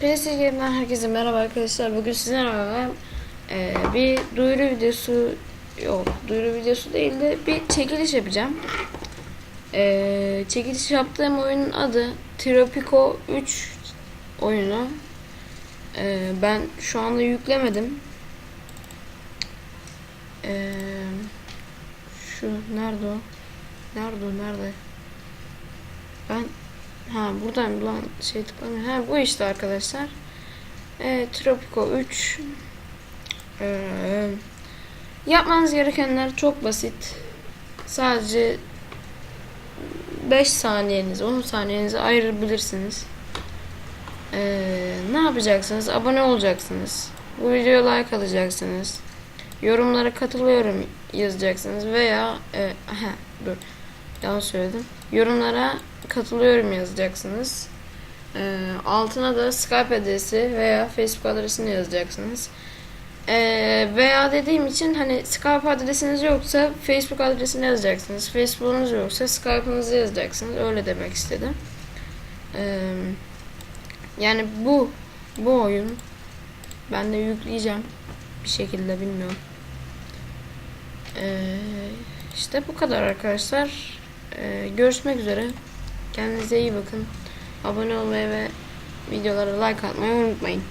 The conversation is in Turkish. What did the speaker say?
PlayStation'dan herkese merhaba arkadaşlar. Bugün sizlerle e, bir duyuru videosu yok, duyuru videosu değil de bir çekiliş yapacağım. E, çekiliş yaptığım oyunun adı Tropico 3 oyunu. E, ben şu anda yüklemedim. E, şu nerede o? Nerede o? Nerede? Ha buradan lan şey tıklamıyor. Ha bu işte arkadaşlar. E, Tropico 3 Ee, yapmanız gerekenler çok basit. Sadece 5 saniyenizi 10 saniyenizi ayırabilirsiniz. Ee, ne yapacaksınız? Abone olacaksınız. Bu videoya like alacaksınız. Yorumlara katılıyorum yazacaksınız veya e, aha, dur yanlış söyledim. Yorumlara katılıyorum yazacaksınız. Ee, altına da Skype adresi veya Facebook adresini yazacaksınız. Ee, veya dediğim için hani Skype adresiniz yoksa Facebook adresini yazacaksınız. Facebook'unuz yoksa Skype'ınızı yazacaksınız. Öyle demek istedim. Ee, yani bu bu oyun ben de yükleyeceğim bir şekilde bilmiyorum. Ee, işte bu kadar arkadaşlar. Ee, görüşmek üzere. Kendinize iyi bakın. Abone olmayı ve videolara like atmayı unutmayın.